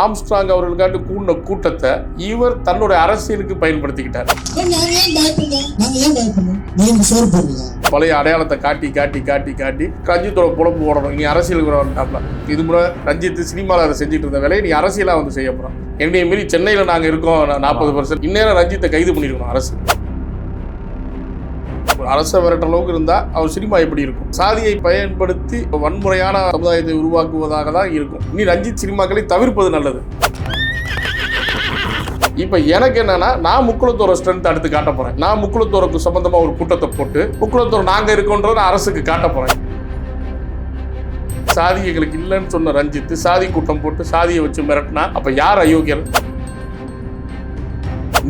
Armstrong அவர்களுக்காட்டு கூடின கூட்டத்தை இவர் தன்னுடைய அரசியலுக்கு பயன்படுத்திக்கிட்டார். பழைய அடையாளத்தை காட்டி காட்டி காட்டி காட்டி ரஞ்சித்தோட பொழப்பு ஓடணும். நீ அரசியலுக்கு வரட்டாப்ல இது முறை ரஞ்சித் சினிமாவில் அதை செஞ்சுட்டு இருந்த வேலையை நீ அரசியலாக வந்து செய்ய போகிறோம் என்னைய மீறி சென்னையில் நாங்கள் இருக்கோம் நாற்பது பர்சன்ட் இந்நேரம் ரஞ்சித்தை கைது பண்ணியிருக்கணும் அரசு. அரசை விரட்ட அளவுக்கு இருந்தால் அவர் சினிமா எப்படி இருக்கும்? சாதியை பயன்படுத்தி வன்முறையான சமுதாயத்தை உருவாக்குவதாக தான் இருக்கும். இனி ரஞ்சித் சினிமாக்களை தவிர்ப்பது நல்லது. இப்போ எனக்கு என்னன்னா நான் முக்குளத்தோர ஸ்ட்ரென்த் அடுத்து காட்ட போறேன். நான் முக்குளத்தோருக்கு சம்பந்தமா ஒரு கூட்டத்தை போட்டு முக்குளத்தோர் நாங்க இருக்கோன்றத அரசுக்கு காட்ட போறேன். சாதி எங்களுக்கு இல்லைன்னு சொன்ன ரஞ்சித்து சாதி கூட்டம் போட்டு சாதியை வச்சு மிரட்டினா அப்ப யார் அயோக்கியர்?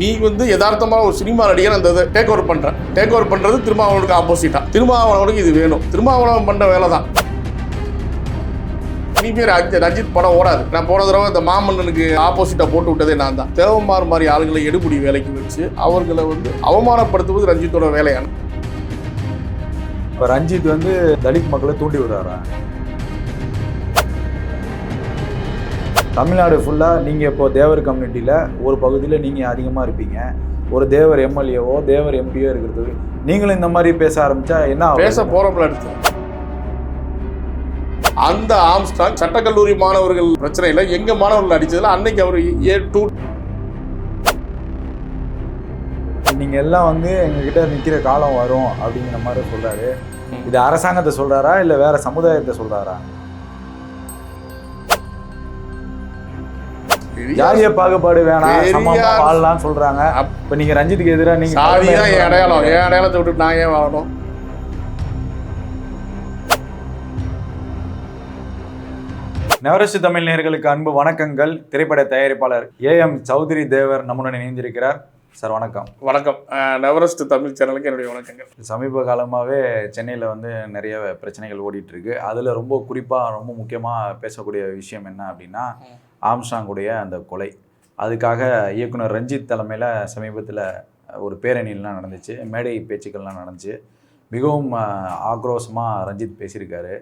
நீ வந்து யதார்த்தமா ஒரு சினிமா நடிகர் அந்த இதை டேக் ஓவர் பண்ற. டேக் ஓவர் பண்றது திருமாவளவனுக்கு ஆப்போசிட்டா திருமாவளவனுக்கு இது வேணும். திருமாவளவன் பண்ணுற வேலை தான் இனிமே ரஜித் ரஜித் படம் ஓடாது. நான் போன தடவை இந்த மாமன்னனுக்கு ஆப்போசிட்டா போட்டு விட்டதே நான் தான். தேவமார் மாதிரி ஆளுங்களை எடுபடி வேலைக்கு வச்சு அவர்களை வந்து அவமானப்படுத்துவது ரஞ்சித்தோட வேலையான இப்போ ரஞ்சித் வந்து தலித் மக்களை தூண்டி விடுறாரா? தமிழ்நாடு ஃபுல்லாக நீங்கள் இப்போ தேவர் கம்யூனிட்டியில் ஒரு பகுதியில் நீங்கள் அதிகமாக இருப்பீங்க. ஒரு தேவர் எம்எல்ஏவோ தேவர் எம்பியோ இருக்கிறதுக்கு நீங்களும் இந்த மாதிரி பேச ஆரம்பிச்சா என்ன? பேச போறப்பல அடுத்து. அந்த ஆம்ஸ்டாங் சட்டக்கல்லூரி மாணவர்கள் பிரச்சனையில எங்க மாணவர்கள் அடிச்சதுல அன்னைக்கு அவர் ஏ டூ நீங்க எல்லாம் வந்து எங்ககிட்ட நிக்கிற காலம் வரும் அப்படிங்கிற மாதிரி சொல்றாரு. இது அரசாங்கத்தை சொல்றாரா இல்ல வேற சமுதாயத்தை சொல்றாரா? ஜாதிய பாகுபாடு வேணாம் வாழலாம்னு சொல்றாங்க. அப்- இப்ப நீங்க ரஞ்சித்துக்கு எதிராக நீங்க சாதி தான் என் அடையாளம். என் அடையாளத்தை விட்டு நான் ஏன் வாழணும்? நவரசு தமிழ் நேயர்களுக்கு அன்பு வணக்கங்கள். திரைப்பட தயாரிப்பாளர் ஏ எம் சௌத்ரி தேவர் நம்முடன் இணைந்திருக்கிறார். சார் வணக்கம். வணக்கம். நவரஸ்ட் தமிழ் சேனலுக்கு என்னுடைய வணக்கங்கள். சமீப காலமாகவே சென்னையில் வந்து நிறைய பிரச்சனைகள் ஓடிட்டு இருக்கு. அதில் ரொம்ப குறிப்பாக ரொம்ப முக்கியமாக பேசக்கூடிய விஷயம் என்ன அப்படின்னா ஆம்சாங்குடைய அந்த கொலை. அதுக்காக இயக்குனர் ரஞ்சித் தலைமையில் சமீபத்தில் ஒரு பேரணிலாம் நடந்துச்சு. மேடை பேச்சுக்கள்லாம் நடந்துச்சு. மிகவும் ஆக்ரோஷமாக ரஞ்சித் பேசியிருக்காரு.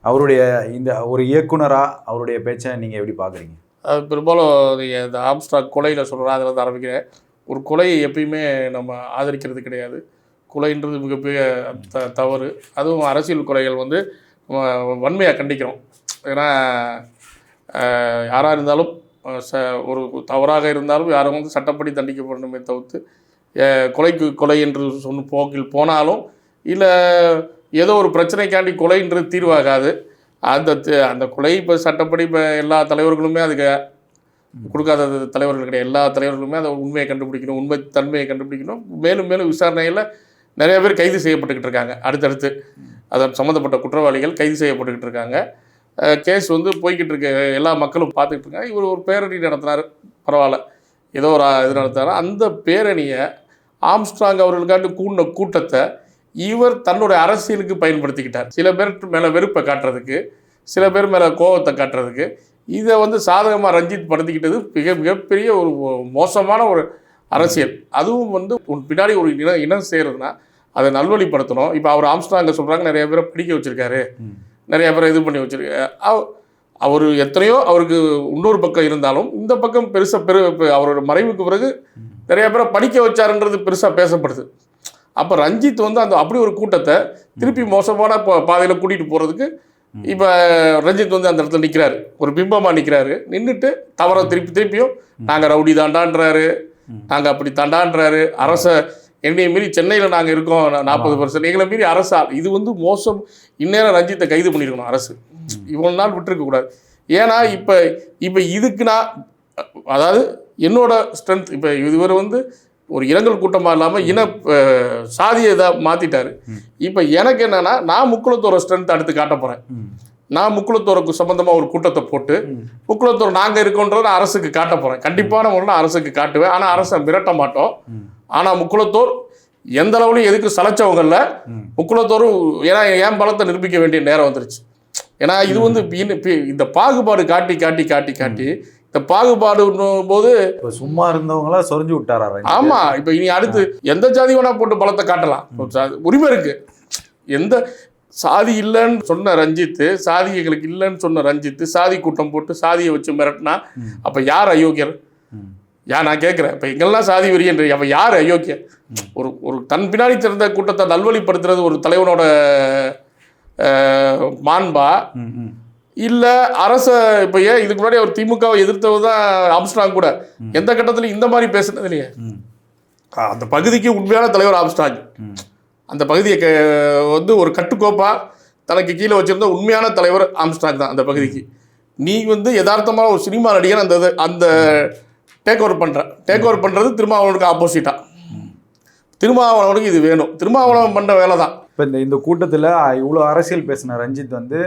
அவருடைய இந்த ஒரு இயக்குனராக அவருடைய பேச்சை நீங்கள் எப்படி பார்க்குறீங்க அது பெரும்பாலும் நீங்கள் இந்த ஆம்ஸ்டாக் கொலையில் சொல்கிறேன் அதில் வந்து ஆரம்பிக்கிறேன். ஒரு கொலையை எப்பயுமே நம்ம ஆதரிக்கிறது கிடையாது. கொலைன்றது மிகப்பெரிய த தவறு. அதுவும் அரசியல் கொலைகள் வந்து வன்மையாக கண்டிக்கிறோம். ஏன்னா யாராக இருந்தாலும் ச ஒரு தவறாக இருந்தாலும் யாரும் வந்து சட்டப்படி தண்டிக்கப்படணுமே தவிர்த்து கொலைக்கு கொலை என்று சொன்ன போக்கில் போனாலும் இல்லை ஏதோ ஒரு பிரச்சனைக்காண்டி கொலைன்றது தீர்வாகாது. அந்த அந்த கொலை இப்போ சட்டப்படி இப்போ எல்லா தலைவர்களுமே அதுக்கு கொடுக்காத தலைவர்கள் கிடையாது. எல்லா தலைவர்களுமே அதை உண்மையை கண்டுபிடிக்கணும் உண்மை தன்மையை கண்டுபிடிக்கணும். மேலும் மேலும் விசாரணையில் நிறைய பேர் கைது செய்யப்பட்டுக்கிட்டு இருக்காங்க. அடுத்தடுத்து அதன் சம்மந்தப்பட்ட குற்றவாளிகள் கைது செய்யப்பட்டுக்கிட்டு இருக்காங்க. கேஸ் வந்து போய்கிட்டு இருக்க. எல்லா மக்களும் பார்த்துக்கிட்டு இருக்காங்க. இவர் ஒரு பேரணி நடத்தினார். பரவாயில்ல. ஏதோ ஒரு இது நடத்தினார். அந்த பேரணியை ஆம்ஸ்ட்ராங் அவர்களுக்காண்டு கூடின கூட்டத்தை இவர் தன்னுடைய அரசியலுக்கு பயன்படுத்திக்கிட்டார். சில பேர் மேலே வெறுப்பை காட்டுறதுக்கு சில பேர் மேலே கோபத்தை காட்டுறதுக்கு இதை வந்து சாதகமாக ரஞ்சித் படுத்திக்கிட்டது மிக மிகப்பெரிய ஒரு மோசமான ஒரு அரசியல். அதுவும் வந்து உன் பின்னாடி ஒரு இனம் இனம் செய்கிறதுனா அதை நல்வழிப்படுத்தணும். இப்போ அவர் ஆம்ஸ்ட்ராங்க சொல்கிறாங்க நிறைய பேரை படிக்க வச்சுருக்காரு. நிறைய பேரை இது பண்ணி வச்சுருக்காரு அவர் எத்தனையோ அவருக்கு இன்னொரு பக்கம் இருந்தாலும் இந்த பக்கம் பெருசாக பெரு அவரோட மறைவுக்கு பிறகு நிறைய பேரை படிக்க வச்சாருன்றது பெருசாக பேசப்படுது. அப்போ ரஞ்சித் வந்து அந்த அப்படி ஒரு கூட்டத்தை திருப்பி மோசமான பா- பாதையில கூட்டிகிட்டு போகிறதுக்கு இப்போ ரஞ்சித் வந்து அந்த இடத்துல நிற்கிறாரு ஒரு பிம்பமாக நிற்கிறாரு நின்றுட்டு தவற திருப்பி திருப்பியும் நாங்கள் ரவுடி தாண்டான்றாரு. நாங்கள் அப்படி தாண்டான்றாரு. அரச என்னைய மீறி சென்னையில் நாங்கள் இருக்கோம் நாற்பது பர்சன்ட் எங்களை மீறி அரசா இது வந்து மோசம். இந்நேரம் ரஞ்சித்தை கைது பண்ணியிருக்கணும் அரசு. இவ்வளோ நாள் விட்டுருக்க கூடாது. ஏன்னா இப்போ இப்போ இதுக்கு நான் அதாவது என்னோட ஸ்ட்ரென்த் இப்போ இவர் வந்து ஒரு இரங்கல் கூட்டமாக இல்லாமல் இன சாதியை இதாக மாற்றிட்டாரு இப்போ எனக்கு என்னன்னா நான் முக்குளத்தோர ஸ்ட்ரென்த் அடுத்து காட்ட போகிறேன் நான் முக்குளத்தோருக்கு சம்பந்தமாக ஒரு கூட்டத்தை போட்டு முக்குளத்தோர் நாங்கள் இருக்கோன்றத அரசுக்கு காட்ட போகிறேன் கண்டிப்பான முறையில் அரசுக்கு காட்டுவேன். ஆனால் அரசை மிரட்ட மாட்டோம். ஆனால் முக்குளத்தோர் எந்த அளவுலையும் எதுக்கு சளைச்சவங்கல்ல முக்குளத்தோரும் ஏன்னா என் பலத்தை நிரூபிக்க வேண்டிய நேரம் வந்துருச்சு. ஏன்னா இது வந்து இந்த பாகுபாடு காட்டி காட்டி காட்டி காட்டி இந்த பாகுபாடு போது இப்போ சும்மா இருந்தவங்களா சொரிஞ்சு விட்டாரா? ஆமா இப்போ இனி அடுத்து எந்த ஜாதி வேணா போட்டு பலத்தை காட்டலாம். உரிமை இருக்கு. எந்த சாதி இல்லைன்னு சொன்ன ரஞ்சித்து சாதி எங்களுக்கு இல்லைன்னு சொன்ன ரஞ்சித்து சாதி கூட்டம் போட்டு சாதியை வச்சு மிரட்டினா அப்போ யார் அயோக்கியர். யா நான் கேட்குறேன். இப்போ எங்கெல்லாம் சாதி வெறியன்ற அப்போ யார் அயோக்கியர்? ஒரு ஒரு தன் பின்னாடி திறந்த கூட்டத்தை நல்வழிப்படுத்துறது ஒரு தலைவனோட மாண்பா. இல்லை அரச இப்போ ஏன் இதுக்கு முன்னாடி அவர் திமுகவை எதிர்த்தவர் தான் ஆம்ஸ்ட்ராங் கூட. எந்த கட்டத்திலும் இந்த மாதிரி பேசுனது இல்லையே. அந்த பகுதிக்கு உண்மையான தலைவர் ஆம்ஸ்ட்ராங் ம். அந்த பகுதியை க- வந்து ஒரு கட்டுக்கோப்பா தனக்கு கீழே வச்சிருந்த உண்மையான தலைவர் ஆம்ஸ்ட்ராங் தான் அந்த பகுதிக்கு. நீ வந்து யதார்த்தமான ஒரு சினிமா நடிகர் அந்த அந்த டேக் ஓவர் பண்ணுற டேக் ஓவர் பண்ணுறது திருமாவளவனுக்கு ஆப்போசிட்டாக திருமாவளவனுக்கு இது வேணும். திருமாவளவன் பண்ண வேலை தான். இப்போ இந்த இந்த கூட்டத்தில் இவ்வளோ அரசியல் பேசின ரஞ்சித் வந்து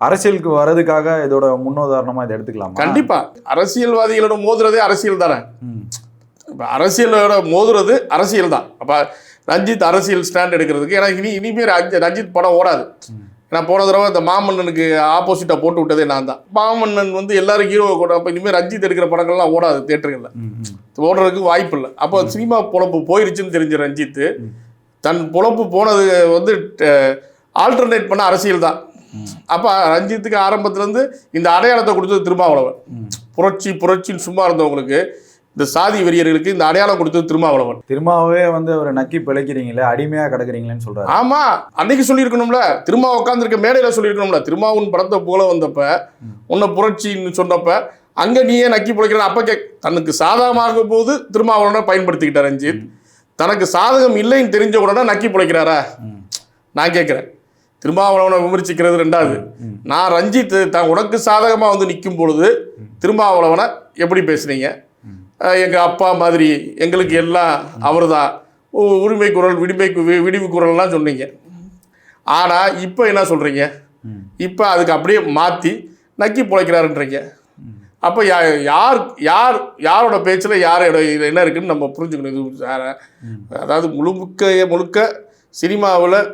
அரசியலுக்கு வர்றதுக்காக இதோட முன்னுதாரணமாக இதை எடுத்துக்கலாமா? கண்டிப்பா. அரசியல்வாதிகளோட மோதுறதே அரசியல் தானே. இப்போ அரசியலோட மோதுறது அரசியல் தான். அப்போ ரஞ்சித் அரசியல் ஸ்டாண்ட் எடுக்கிறதுக்கு. ஏன்னா இனி இனிமேல் ரஞ்சி- ரஞ்சித் படம் ஓடாது. ஏன்னா போன தடவை இந்த மாமன்னனுக்கு ஆப்போசிட்டாக போட்டு விட்டதே நான் தான். மாமன்னன் வந்து எல்லாரும் ஹீரோ கூட அப்போ இனிமேல் ரஞ்சித் எடுக்கிற படங்கள்லாம் ஓடாது ம். ஓடுறதுக்கு வாய்ப்பு இல்லை. அப்போ சினிமா பொழப்பு போயிருச்சுன்னு தெரிஞ்ச ரஞ்சித்து தன் பொழப்பு போனது வந்து ஆல்டர்னேட் பண்ண அரசியல் தான். அப்போ ரஞ்சித்துக்கு ஆரம்பத்துலேருந்து இந்த அடையாளத்தை கொடுத்தது திருமாவளவன். புரட்சி புரட்சின்னு சும்மா இருந்தவங்களுக்கு இந்த சாதி வெறியர்களுக்கு இந்த அடையாளம் கொடுத்தது திருமாவளவன். திருமாவே வந்து அவரை நக்கி பிழைக்கிறீங்களே அடிமையாக கிடக்குறீங்களேன்னு சொல்றாரு. ஆமா அன்னைக்கு சொல்லியிருக்கணும்ல திருமா உட்காந்துருக்க மேடையில சொல்லியிருக்கணும்ல திருமாவுன் படத்தை போல வந்தப்ப உன்னை புரட்சின்னு சொன்னப்ப அங்க நீயே நக்கி பிழைக்கிற அப்ப கே தனக்கு சாதகமாக போது திருமாவளவனை பயன்படுத்திக்கிட்டார் ரஞ்சித் தனக்கு சாதகம் இல்லைன்னு தெரிஞ்ச உடனே நக்கி பிழைக்கிறாரா. நான் கேட்குறேன். திருமாவளவனை விமர்சிக்கிறது ரெண்டாவது. நான் ரஞ்சித் தான் உனக்கு சாதகமாக வந்து நிற்கும் பொழுது திருமாவளவனை எப்படி பேசுனீங்க? அஹ் எங்க அப்பா மாதிரி எங்களுக்கு எல்லாம் அவர்தான். உ- உரிமை குரல் விடுமை விடிவு குரல்லாம் சொன்னீங்க. ஆனால் இப்போ என்ன சொல்கிறீங்க. இப்போ அதுக்கு அப்படியே மாற்றி நக்கி பிழைக்கிறாருன்றீங்க. அப்போ யா யார் யார் யாரோட பேச்சில் யாரோட இது என்ன இருக்குன்னு நம்ம புரிஞ்சுக்கணும். இது சார அதாவது முழுக்க முழுக்க சினிமாவில்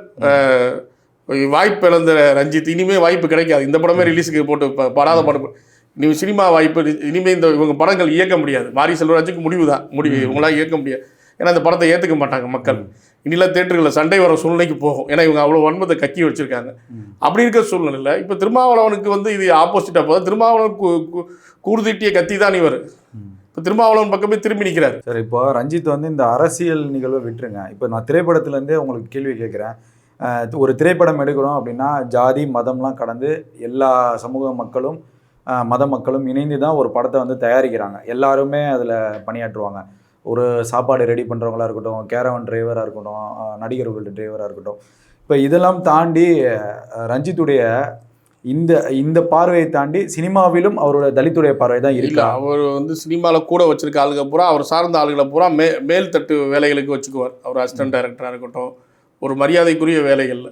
வாய்ப்பு இழந்த ரஞ்சித் இனிமே வாய்ப்பு கிடைக்காது. இந்த படமே ரிலீஸுக்கு போட்டு படாத படம். நீ சினிமா வாய்ப்பு இனி- இனிமே இந்த இவங்க படங்கள் இயக்க முடியாது. மாரி செல்வராஜுக்கு முடிவு தான் முடிவு இவங்களாம் இயக்க முடியாது. ஏன்னா இந்த படத்தை ஏற்றுக்க மாட்டாங்க மக்கள். இனிலாம் தேட்டர்களில் சண்டை வர சூழ்நிலைக்கு போகும். ஏன்னா இவங்க அவ்வளோ வன்மத்தை கக்கி வச்சிருக்காங்க. அப்படி இருக்க சூழ்நிலையில் இப்போ திருமாவளவனுக்கு வந்து இது ஆப்போசிட்டாக போதும் திருமாவளவன் கூர்தீட்டிய கத்தி தான் இவர் இப்போ திருமாவளவன் பக்கமே திரும்பி நிற்கிறார் சரி இப்போ ரஞ்சித் வந்து இந்த அரசியல் நிகழ்வை விட்டுருங்க. இப்போ நான் திரைப்படத்துலேருந்தே உங்களுக்கு கேள்வி கேட்குறேன். ஒரு திரைப்படம் எடுக்கிறோம் அப்படின்னா ஜாதி மதம்லாம் கடந்து எல்லா சமூக மக்களும் மத மக்களும் இணைந்து தான் ஒரு படத்தை வந்து தயாரிக்கிறாங்க. எல்லாருமே அதில் பணியாற்றுவாங்க. ஒரு சாப்பாடு ரெடி பண்ணுறவங்களா இருக்கட்டும் கேரவன் டிரைவராக இருக்கட்டும் நடிகர்கள் டிரைவராக இருக்கட்டும். இப்போ இதெல்லாம் தாண்டி ரஞ்சித்துடைய இந்த இந்த பார்வையை தாண்டி சினிமாவிலும் அவரோட தலித்துடைய பார்வை தான் இருக்கா? அவர் வந்து சினிமாவில் கூட வச்சிருக்க ஆளுங்க பூரா அவர் சார்ந்த ஆளுகளை பூரா மே மேல் தட்டு வேலைகளுக்கு வச்சுக்குவார். அவர் அசிஸ்டன்ட் டைரக்டராக இருக்கட்டும் ஒரு மரியாதைக்குரிய வேலைகளில்.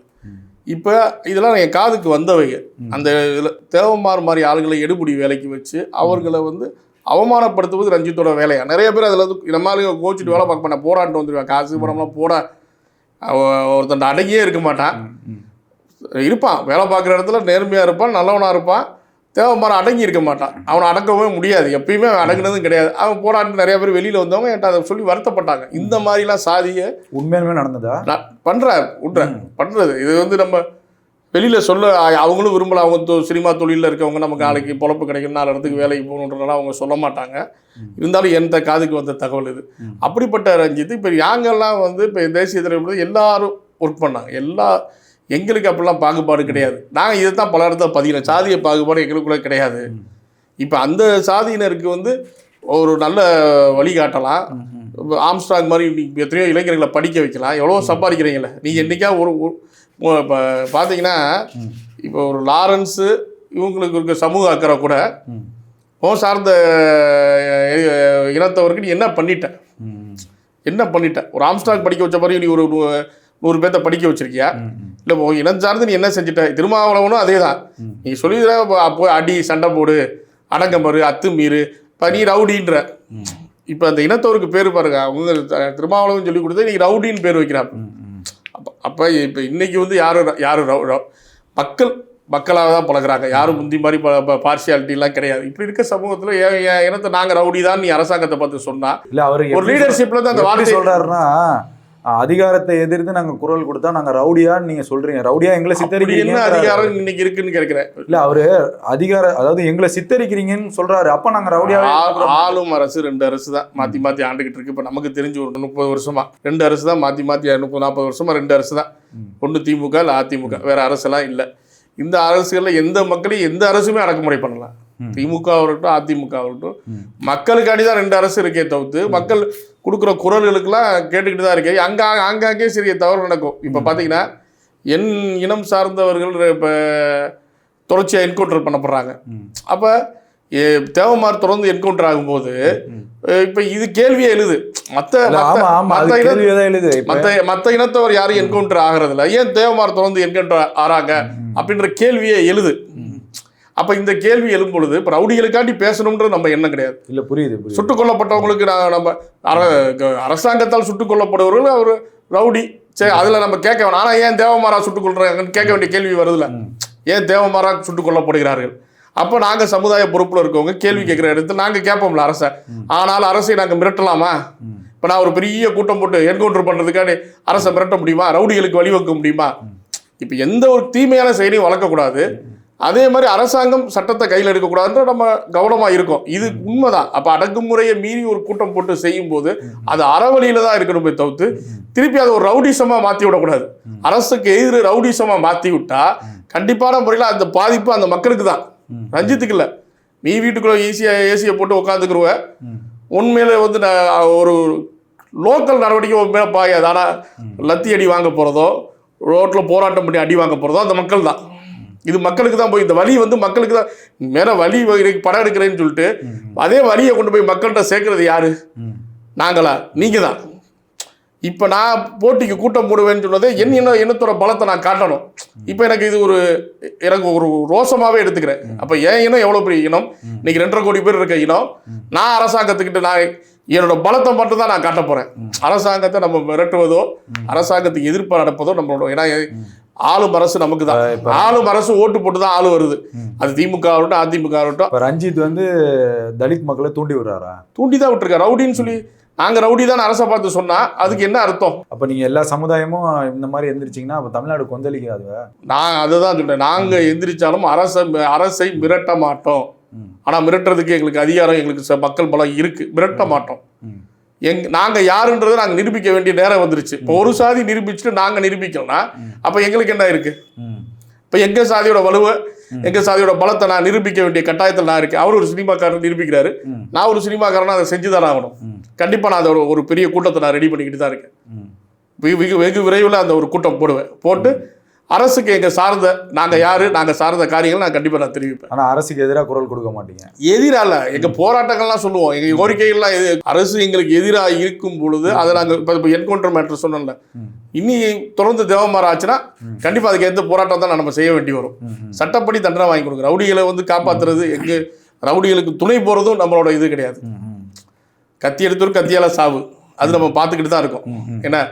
இப்போ இதெல்லாம் என் காதுக்கு வந்தவைங்க அந்த இதில் தேவமார் மாதிரி ஆளுகளை எடுபடி வேலைக்கு வச்சு அவர்களை வந்து அவமானப்படுத்துவது ரஞ்சித்தோட வேலையா? நிறைய பேர் அதில் வந்து நம்ம ஆளுங்க கோச்சிட்டு வேலை பார்க்க மாட்டேன் போராட்டு வந்துடுவேன் காசு பணம்லாம் போட ஒருத்தன் அடங்கியே இருக்க மாட்டான். இருப்பான். வேலை பார்க்குற இடத்துல நேர்மையாக இருப்பான் நல்லவனாக இருப்பான். தேவைமான அடங்கி இருக்க மாட்டான். அவனை அடக்கவே முடியாது. எப்பயுமே அவன் அடங்குனதும் கிடையாது. அவன் போராட்டு நிறைய பேர் வெளியில் வந்தவங்க என்கிட்ட அதை சொல்லி வருத்தப்பட்டாங்க. இந்த மாதிரிலாம் சாதியை உண்மையாலுமே நடந்ததா? பண்ணுறார் விட்றேன் பண்ணுறது இது வந்து நம்ம வெளியில் சொல்ல அவங்களும் விரும்பல. அவங்க சினிமா தொழிலில் இருக்கவங்க நமக்கு நாளைக்கு பொழப்பு கிடைக்கும். நாலு இடத்துக்கு வேலைக்கு போகணுன்றனால அவங்க சொல்ல மாட்டாங்க. இருந்தாலும் எந்த காதுக்கு வந்த தகவல் இது. அப்படிப்பட்ட ரஞ்சித் இப்போ யாங்கெல்லாம் வந்து இப்போ தேசிய திரைப்படம் எல்லாரும் ஒர்க் பண்ணாங்க. எல்லா எங்களுக்கு அப்படிலாம் பாகுபாடு கிடையாது. நாங்கள் இதை தான் பல இடத்துல பதிகிறோம். சாதிய பாகுபாடு எங்களுக்குள்ள கிடையாது. இப்போ அந்த சாதியினருக்கு வந்து ஒரு நல்ல வழிகாட்டலாம் இப்ப ஆம்ஸ்ட்ராங் மாதிரி நீ எத்தனையோ இளைஞர்களை படிக்க வைக்கலாம். எவ்வளோ சம்பாதிக்கிறீங்களே. நீ என்னைக்கா ஒரு இப்போ பார்த்தீங்கன்னா இப்போ ஒரு லாரன்ஸு இவங்களுக்கு இருக்க சமூக அக்கறை கூட. ஓ சார்ந்த இனத்தவருக்கு நீ என்ன பண்ணிட்ட. என்ன பண்ணிட்ட? ஒரு ஆம்ஸ்டாக் படிக்க வச்ச மாதிரி நீ ஒரு நூறு பேர்த்த படிக்க வச்சிருக்கியா. இல்லை உன் இனம் சார்ந்து நீ என்ன செஞ்சுட்ட? திருமாவளவனும் அதே தான் நீ சொல்லிடுற போய் அடி சண்டை போடு அடங்கமறு அத்துமீறு இப்போ நீ ரவுடின்ற. இப்போ அந்த இனத்தவருக்கு பேர் பாருங்க. அவங்க திருமாவளவன் சொல்லி கொடுத்து நீ ரவுடின்னு பேர் வைக்கிறாங்க. அப்போ அப்போ இப்போ இன்னைக்கு வந்து யாரும் யாரும் மக்கள் மக்களாக தான் பழகுறாங்க. யாரும் முந்தி மாதிரி பார்சியாலிட்டிலாம் கிடையாது. இப்படி இருக்க சமூகத்தில் இனத்தை நாங்கள் ரவுடி தான் நீ அரசாங்கத்தை பார்த்து சொன்னா. இல்ல அவரு ஒரு leadershipல தான் அந்த வார்த்தை- சொல்றாருன்னா அஹ், அதிகாரத்தை எதிர்த்து நாங்க குரல் கொடுத்தா நாங்க ரவுடியான்னு நீங்க சொல்றீங்க. ரவுடியா எங்களை சித்தரிக்கிறீங்க அதிகாரம் இன்னைக்கு இருக்குன்னு கேட்கிறேன். இல்ல அவரு அதிகார அதாவது எங்களை சித்தரிக்கிறீங்கன்னு சொல்றாரு. அப்ப நாங்க ரவுடியாவே ஆ- ஆளும் அரசு ரெண்டு அரசு தான். மாத்தி மாத்தி ஆண்டுகிட்டு இருக்கு. இப்ப நமக்கு தெரிஞ்சு ஒரு முப்பது வருஷமா. ரெண்டு அரசு தான். மாத்தி மாத்தி முப்பது நாற்பது வருஷமா ரெண்டு அரசு தான். ஒன்று திமுக இல்லை அதிமுக. வேற அரசெல்லாம் இல்லை. இந்த அரசுகள்ல எந்த மக்களையும் எந்த அரசுமே அடக்குமுறை பண்ணலாம். திமுக இருக்கட்டும் அதிமுக இருக்கட்டும். மக்களுக்காண்டி தான் ரெண்டு அரசு இருக்கே தவிர்த்து மக்கள் கொடுக்குற குரல்களுக்கெல்லாம் கேட்டுக்கிட்டு தான் இருக்கே அங்க ஆங்காங்கே சிறிய தவறு நடக்கும். இப்போ பார்த்தீங்கன்னா என் இனம் சார்ந்தவர்கள் இப்போ தொடர்ச்சியாக என்கவுண்டர் பண்ணப்படுறாங்க. அப்போ தேவமார் தொடர்ந்து என்கவுண்டர் ஆகும்போது. இப்போ இது கேள்வியே எழுது. மற்ற மற்ற மற்ற இனத்தவர் யாரும் என்கவுண்டர் ஆகிறதில்ல. ஏன் தேவமார் தொடர்ந்து என்கவுண்டர் ஆறாங்க? அப்படின்ற கேள்வியே எழுது. அப்ப இந்த கேள்வி எழும் பொழுது இப்போ ரவுடிகளுக்காண்டி பேசணும்ன்றது நம்ம எண்ணம் கிடையாது. இல்ல புரியுது சுட்டுக் கொல்லப்பட்டவங்களுக்கு நான் நம்ம அரசாங்கத்தால் சுட்டுக் கொல்லப்படுபவர்கள் அவர் ரவுடி. சரி அதில் நம்ம கேட்க வேணாம். ஆனால் ஏன் தேவமாரா சுட்டுக் கொள்றாங்கன்னு கேட்க வேண்டிய கேள்வி வருதுல ஏன் தேவமாரா சுட்டுக் கொல்லப்படுகிறார்கள் அப்போ நாங்கள் சமுதாய பொறுப்பில் இருக்கவங்க கேள்வி கேட்குற இடத்துல நாங்கள் கேட்போம்ல அரசை. ஆனால் அரசை நாங்கள் மிரட்டலாமா. இப்போ நான் ஒரு பெரிய கூட்டம் போட்டு என்கவுண்டர் பண்ணுறதுக்காண்டி அரசை மிரட்ட முடியுமா? ரவுடிகளுக்கு வழிவகுக்க முடியுமா? இப்போ எந்த ஒரு தீமையான செயலையும் வளர்க்கக்கூடாது. அதே மாதிரி அரசாங்கம் சட்டத்தை கையில் எடுக்கக்கூடாதுன்ற நம்ம கவனமாக இருக்கோம். இது உண்மைதான். அப்போ அடக்குமுறையை மீறி ஒரு கூட்டம் போட்டு செய்யும்போது அது அறவழியில தான் இருக்கணுமே தவிர்த்து திருப்பி அதை ஒரு ரவுடிசமாக மாற்றி விடக்கூடாது. அரசுக்கு எதிர் ரவுடிசமாக மாற்றி விட்டா கண்டிப்பான முறையில் அந்த பாதிப்பு அந்த மக்களுக்கு தான். ரஞ்சித்துக்கு இல்லை. நீ வீட்டுக்குள்ள ஈஸியாக ஏசியை போட்டு உட்காந்துக்குருவ. உண்மையில வந்து நான் ஒரு லோக்கல் நடவடிக்கை உன் மேலே பாயாது. ஆனால் லத்தி அடி வாங்க போகிறதோ ரோட்டில் போராட்டம் பண்ணி அடி வாங்க போகிறதோ அந்த மக்கள் தான். இது மக்களுக்கு தான் போய் இந்த வலி வந்து மக்களுக்கு தான் மேலே வலி இன்னைக்கு படம் எடுக்கிறேன்னு சொல்லிட்டு அதே வலியை கொண்டு போய் மக்கள்கிட்ட சேர்க்கறது யாரு? நாங்களா? நீங்கள் தான். இப்போ நான் போட்டிக்கு கூட்டம் போடுவேன்னு சொன்னதே என் இன இனத்தோட பலத்தை நான் காட்டணும். இப்போ எனக்கு இது ஒரு எனக்கு ஒரு ரோசமாகவே எடுத்துக்கிறேன். அப்போ என் இனம் எவ்வளோ பெரிய இனம்? இன்னைக்கு ரெண்டரை கோடி பேர் இருக்க இனம். நான் அரசாங்கத்துக்கிட்ட நான் என்னோட பலத்தை மட்டும் தான் நான் காட்ட போகிறேன் அரசாங்கத்தை நம்ம மிரட்டுவதோ அரசாங்கத்துக்கு எதிர்ப்பு நடப்பதோ நம்மளோட ஏன்னா ஆளும் அரசு நமக்கு தான் ஆளும் அரசு ஓட்டு போட்டு தான் ஆளு வருது. அது திமுக ஆகட்டும் அதிமுக ஆகட்டும். ரஞ்சித் வந்து தலித் மக்களை தூண்டி விடுறாரா? தூண்டி தான் விட்டுருக்காரு. ரவுடின்னு சொல்லி நாங்கள் ரவுடி தான் அரசை பார்த்து சொன்னா அதுக்கு என்ன அர்த்தம்? அப்ப நீங்க எல்லா சமுதாயமும் இந்த மாதிரி எந்திரிச்சிங்கன்னா அப்ப தமிழ்நாடு கொந்தளிக்காது. நான் அதை தான் சொல்றேன் நாங்கள் எந்திரிச்சாலும் அரசை அரசை மிரட்ட மாட்டோம். ஆனால் மிரட்டுறதுக்கு எங்களுக்கு அதிகாரம் எங்களுக்கு மக்கள் பலம் இருக்கு. மிரட்ட மாட்டோம். எங் நாங்கள் யாருன்றதை நாங்கள் நிரூபிக்க வேண்டிய நேரம் வந்துருச்சு. இப்போ ஒரு சாதி நிரூபிச்சுட்டு நாங்கள் நிரூபிக்கலனா அப்போ எங்களுக்கு என்ன இருக்கு? இப்போ எங்கள் சாதியோட வலுவை எங்கள் சாதியோட பலத்தை நான் நிரூபிக்க வேண்டிய கட்டாயத்தில் நான் இருக்கேன். அவர் ஒரு சினிமாக்காரன் நிரூபிக்கிறாரு. நான் ஒரு சினிமாக்காரனா அதை செஞ்சு தான் ஆகணும். கண்டிப்பாக நான் அதை ஒரு பெரிய கூட்டத்தை நான் ரெடி பண்ணிக்கிட்டு தான் இருக்கேன். வெகு வெகு வெகு விரைவில் அந்த ஒரு கூட்டம் போடுவேன். போட்டு அரசுக்கு எங்கள் சார்ந்த நாங்கள் யார் நாங்கள் சார்ந்த காரியங்கள் நான் கண்டிப்பாக நான் தெரிவிப்பேன். ஆனா அரசுக்கு எதிராக குரல் கொடுக்க மாட்டீங்க. எதிரால எங்கள் போராட்டங்கள்லாம் சொல்லுவோம். எங்கள் கோரிக்கைகள்லாம் எது அரசு எங்களுக்கு எதிராக இருக்கும் பொழுது அதை நாங்கள் இப்போ இப்போ என்கவுண்டர் மேட்ரு சொன்னோம்ல. இனி தொடர்ந்து தேவமாற ஆச்சுன்னா கண்டிப்பாக அதுக்கு எந்த போராட்டம் தான் நம்ம செய்ய வேண்டி வரும். சட்டப்படி தண்டனை வாங்கி கொடுங்க. ரவுடிகளை வந்து காப்பாத்துறது எங்க ரவுடிகளுக்கு துணை போகிறதும் நம்மளோட இது கிடையாது. கத்தி எடுத்தவர் கத்தியால சாவு. அது நம்ம பார்த்துக்கிட்டு தான் இருக்கோம். ஏன்னா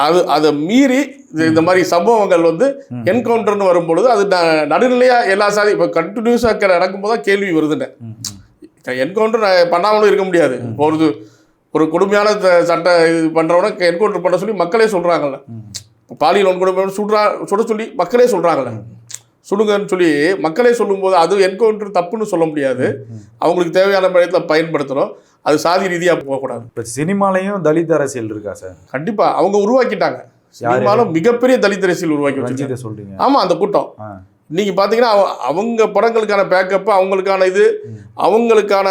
அது அதை மீறி இந்த மாதிரி சம்பவங்கள் வந்து என்கவுண்டர்னு வரும்பொழுது அது ந- நடுநிலையா எல்லா சாதி இப்போ கண்டினியூஸாக நடக்கும்போது தான் கேள்வி வருதுன்னு. ம். ம். என்கவுண்டர் பண்ணாமலும் இருக்க முடியாது. ஒரு ஒரு கொடுமையான சட்ட இது பண்ணுறவன என்கவுண்டர் பண்ண சொல்லி மக்களே சொல்கிறாங்கல்ல பாலியல் வன்கொடுமை சுடுறா சுட சொல்லி மக்களே சொல்கிறாங்கல்ல சுடுங்கன்னு சொல்லி மக்களே சொல்லும்போது அது என்கவுண்டர் தப்புன்னு சொல்ல முடியாது. அவங்களுக்கு தேவையான இடத்துல பயன்படுத்தணும். அது சாதி ரீதியாக போகக்கூடாது இப்ப சினிமாலையும் தலித் அரசியல் இருக்கா சார்? கண்டிப்பா. அவங்க உருவாக்கிட்டாங்க. சினிமாவில் மிகப்பரிய தலித் அரசியல் உருவாக்கி ரஞ்சித்தை சொல்றீங்க. ஆமா அந்த கூட்டம். பார்த்தீங்கன்னா அவ- அவங்க படங்களுக்கான பேக்கப் அவங்களுக்கான இது அவங்களுக்கான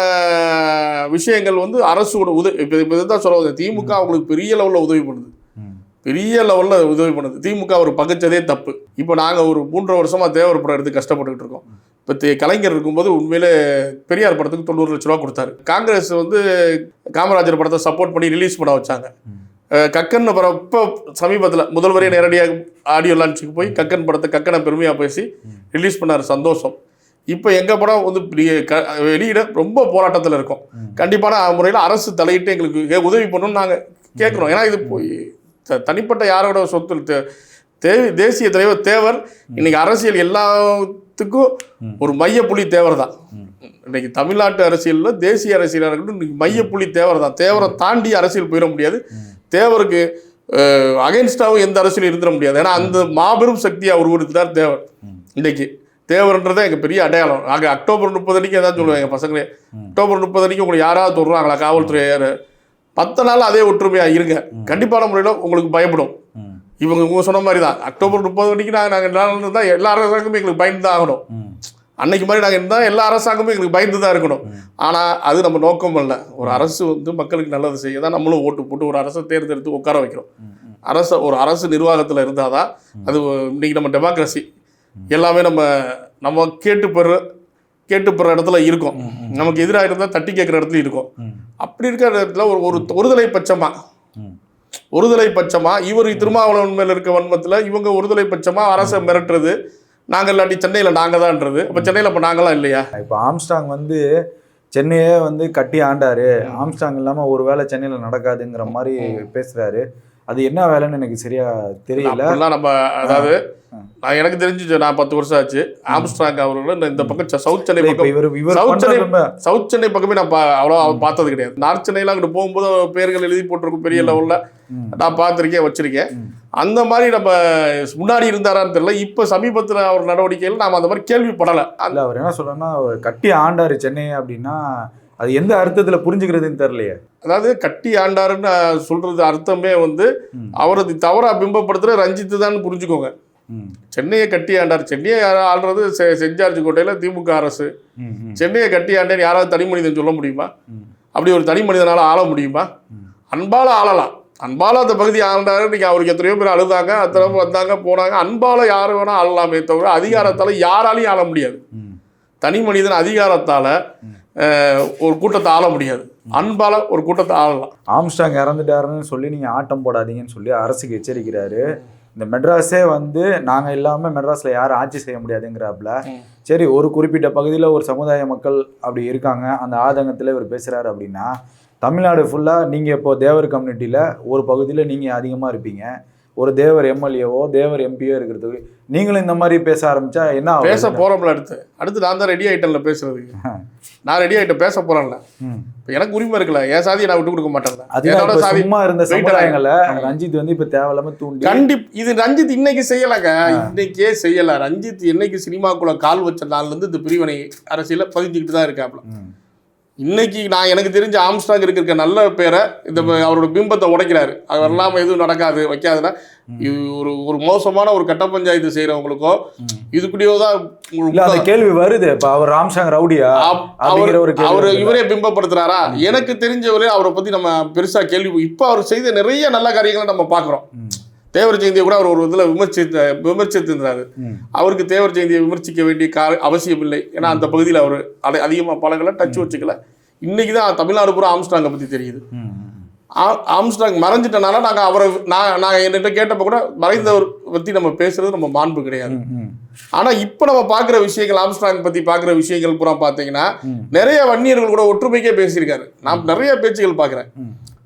விஷயங்கள் வந்து அரசோட உதவி இப்போ இப்போ இதுதான் சொல்ல வந்தேன். திமுக அவங்களுக்கு பெரிய லெவலில் உதவி பண்ணுது. பெரிய லெவலில் உதவி பண்ணுது. திமுக ஒரு பகைச்சதே தப்பு. இப்போ நாங்கள் ஒரு மூன்றரை வருஷமா தேவர் படம் எடுத்து கஷ்டப்பட்டுக்கிட்டு இருக்கோம். இப்போ தே- கலைஞர் இருக்கும்போது உண்மையிலே பெரியார் படத்துக்கு தொண்ணூறு லட்ச ரூபா கொடுத்தாரு. காங்கிரஸ் வந்து காமராஜர் படத்தை சப்போர்ட் பண்ணி ரிலீஸ் பண்ண வச்சாங்க. கக்கன் படம் இப்போ சமீபத்தில் முதல்வரே நேரடியாக ஆடியோ லான்ச்சுக்கு போய் கக்கன் படத்தை கக்கனை பெருமையாக பேசி ரிலீஸ் பண்ணார் சந்தோஷம். இப்போ எங்கள் படம் வந்து வெளியிட ரொம்ப போராட்டத்தில் இருக்கோம். கண்டிப்பான முறையில் அரசு தலையிட்டு எங்களுக்கு உதவி பண்ணணும்னு நாங்கள் கேட்குறோம் ஏன்னா இது போய் தனிப்பட்ட யாரோட சொத்து தே- தேவை தேசிய தலைவர் தேவர் இன்னைக்கு அரசியல் எல்லாத்துக்கும் ஒரு மையப்புள்ளி தேவர் தான் இன்னைக்கு தமிழ்நாட்டு அரசியலில் தேசிய அரசியலாக இருக்கட்டும் இன்னைக்கு மையப்புள்ளி தேவர் தான் தேவரை தாண்டி அரசியல் போயிட முடியாது. தேவருக்கு அகைன்ஸ்டாகவும் எந்த அரசியலும் இருந்துட முடியாது. ஏன்னா அந்த மாபெரும் சக்தியை அவர் உருவாக்கிட்டார் தேவர். இன்னைக்கு தேவர்ன்றதே எங்கள் பெரிய அடையாளம். நாங்கள் அக்டோபர் முப்பது அன்னைக்கு ஏதாவது சொல்லுவேன் எங்கள் பசங்களே. அக்டோபர் முப்பது அன்னைக்கு உங்களுக்கு யாராவது சொல்கிறாங்களா காவல்துறையார் பத்து நாள் அதே ஒற்றுமையாக இருங்க. கண்டிப்பான முறையில் உங்களுக்கு பயப்படும். இவங்க சொன்ன மாதிரி தான் அக்டோபர் முப்பது அன்னைக்கு நாங்கள் நாங்கள் நாள் இருந்தால் எல்லா அரசாங்கமும் எங்களுக்கு பயந்து தான் ஆகணும். அன்னைக்கு மாதிரி நாங்கள் இருந்தால் எல்லா அரசாங்கமும் எங்களுக்கு பயந்து தான் இருக்கணும். ஆனால் அது நம்ம நோக்கம் இல்லை ஒரு அரசு வந்து மக்களுக்கு நல்லது செய்ய தான் நம்மளும் ஓட்டு போட்டு ஒரு அரசை தேர்ந்தெடுத்து உட்கார வைக்கிறோம். அரசு ஒரு அரசு நிர்வாகத்தில் இருந்தால் தான் அது இன்னைக்கு நம்ம டெமோக்ரஸி எல்லாமே நம்ம நம்ம கேட்டு பெற கேட்டு பெற இடத்துல இருக்கோம். நமக்கு எதிராக இருந்தால் தட்டி கேட்குற இடத்துல இருக்கோம். அப்படி இருக்கிற இடத்துல ஒரு ஒரு ஒருதலை பட்சமா ம். ஒருதலை பட்சமா? இவர் திருமாவளவன் மேல இருக்க வன்மத்தில் இவங்க ஒருதலை பட்சமா அரசை மிரட்டுறது. நாங்கள் இல்லாட்டி சென்னையில் நாங்கள் தான்ன்றது அப்போ சென்னையில் இப்போ நாங்களாம் இல்லையா? இப்போ ஆம்ஸ்டாங் வந்து சென்னையே வந்து கட்டி ஆண்டாரு. ஆம்ஸ்டாங் இல்லாம ஒரு வேளை சென்னையில நடக்காதுங்கிற மாதிரி பேசுறாரு. அது என்ன வேலைன்னு எனக்கு சரியா தெரியல. நம்ம அதாவது. நான் எனக்கு தெரிஞ்சு நான் பத்து வருஷம் ஆச்சு. ஆம்ஸ்ட்ராங் அவர்கள் இந்த- பக்கம் சவுத் சென்னை பக்கம் இவர் இவர் சவுத் சென்னை சவுத் சென்னை பக்கமே நான் அவ்வளோ பார்த்தது கிடையாது. நார்த் சென்னையில் அங்கிட்டு போகும்போது பேர்கள் எழுதி போட்டிருக்கும் பெரிய லெவலில். நான் பார்த்துருக்கேன் வச்சிருக்கேன். அந்த மாதிரி நம்ம முன்னாடி இருந்தாரான்னு தெரியல. இப்போ சமீபத்தில் அவர் நடவடிக்கையில் நாம் அந்த மாதிரி கேள்விப்படலை. இல்ல அவர் என்ன சொல்றேன்னா அவர் கட்டி ஆண்டாரு சென்னையை அப்படின்னா அது எந்த அர்த்தத்துல புரிஞ்சுக்கிறதுன்னு தெரியலையே. அதாவது கட்டி ஆண்டாருன்னு சொல்றது அர்த்தமே வந்து. அவரது தவறா பிம்பப்படுத்துற ரஞ்சித்து தான் புரிஞ்சுக்கோங்க. சென்னையை கட்டி ஆண்டார். சென்னையை ஆள்றது சென்ட் ஜார்ஜ் கோட்டையில் திமுக அரசு. சென்னையை கட்டி ஆண்டேன்னு யாராவது தனி மனிதன் சொல்ல முடியுமா? அப்படி ஒரு தனி மனிதனால ஆள முடியுமா. அன்பால ஆளலாம். அன்பால அந்த பகுதி ஆண்டாரு. இன்னைக்கு அவருக்கு எத்தனையோ பேர் அழுதாங்க அத்தனை வந்தாங்க போனாங்க. அன்பால யார் வேணா ஆளலாமே தவிர அதிகாரத்தால யாராலையும் ஆள முடியாது. தனி மனிதன் அதிகாரத்தால ஒரு கூட்டத்தை ஆள முடியாது. அன்பால ஒரு கூட்டத்தை ஆளலாம். ஆம்ஸ்டாங் இறந்துட்டாருன்னு சொல்லி நீங்க ஆட்டம் போடாதீங்கன்னு சொல்லி அரசுக்கு எச்சரிக்கிறாரு. இந்த மெட்ராஸே வந்து நாங்க இல்லாம மெட்ராஸ்ல யாரும் ஆட்சி செய்ய முடியாதுங்கிறாப்புல சரி ஒரு குறிப்பிட்ட பகுதியில் ஒரு சமுதாய மக்கள் அப்படி இருக்காங்க. அந்த ஆதங்கத்தில் இவர் பேசுறாரு அப்படின்னா தமிழ்நாடு ஃபுல்லாக நீங்கள் இப்போ தேவர் கம்யூனிட்டியில் ஒரு பகுதியில் நீங்கள் அதிகமாக இருப்பீங்க. ஒரு தேவர் எம்எல்ஏவோ தேவர் எம்பியோ இருக்கிறதுக்கு. நீங்களும் இந்த மாதிரி பேச ஆரம்பிச்சா என்ன? பேச போறோம்ல அடுத்து. அடுத்து நான் தான் ரெடி ஆயிட்டேன்ல பேசுறதுக்கு. நான் ரெடி ஆயிட்டேன் பேச போறேன்ல. எனக்கு உரிமை இருக்குல்ல. என் சாதியை நான் விட்டு கொடுக்க மாட்டேன் அதுதான் என்னோட இப்ப சாதி சும்மா இருந்த சமுதாயங்களை ரஞ்சித் வந்து இப்ப தேவையில்லாம தூண்டி கண்டிப் இது ரஞ்சித் இன்னைக்கு செய்யலங்க. இன்னைக்கே செய்யல. ரஞ்சித் என்னைக்கு சினிமாக்குள்ள கால் வச்ச நாள்ல இருந்து இந்த பிரிவினை அரசியல பதிஞ்சுக்கிட்டு தான் இருக்காப்ல. இன்னைக்கு நான் எனக்கு தெரிஞ்ச ஆம்ஸ்டாங் இருக்க நல்ல பேரை இந்த அவரோட பிம்பத்தை உடைக்கிறாரு. அவர் இல்லாம எதுவும் நடக்காது வைக்காதுன்னா ஒரு ஒரு மோசமான ஒரு கட்ட பஞ்சாயத்து செய்யறவங்களுக்கோ இதுக்குள்ளேயோ தான் கேள்வி வருது. இப்ப அவர் ராம்சாங் ரவுடியா அவர் அவர். இவரே பிம்பப்படுத்துறாரா? எனக்கு தெரிஞ்சவரே அவரை பத்தி நம்ம பெருசா கேள்வி இப்போ அவர் செய்த நிறைய நல்ல காரியங்களை நம்ம பார்க்குறோம். தேவர் ஜெயந்தியை கூட அவர் ஒரு இதில் விமர்சித்த விமர்சித்திருந்தாரு. அவருக்கு தேவர் ஜெயந்தியை விமர்சிக்க வேண்டிய கா அவசியம் இல்லை. ஏன்னா அந்த பகுதியில் அவர் அட அதிகமாக பழகல டச் வச்சுக்கல. இன்னைக்கு தான் தமிழ்நாடு பூரா ஆம்ஸ்டாங்கை பற்றி தெரியுது. ஆம்ஸ்டாங் மறைஞ்சிட்டனால நாங்கள் அவரை நான் நாங்கள் என்கிட்ட கேட்டப்ப கூட மறைந்தவர் பற்றி நம்ம பேசுறது நம்ம மாண்பு கிடையாது. ஆனால் இப்போ நம்ம பார்க்குற விஷயங்கள் ஆம்ஸ்டாங் பற்றி பார்க்குற விஷயங்கள் பூரா பார்த்தீங்கன்னா. நிறைய வன்னியர்கள் கூட ஒற்றுமைக்கே பேசியிருக்காரு. நான் நிறைய பேச்சுகள் பார்க்குறேன்.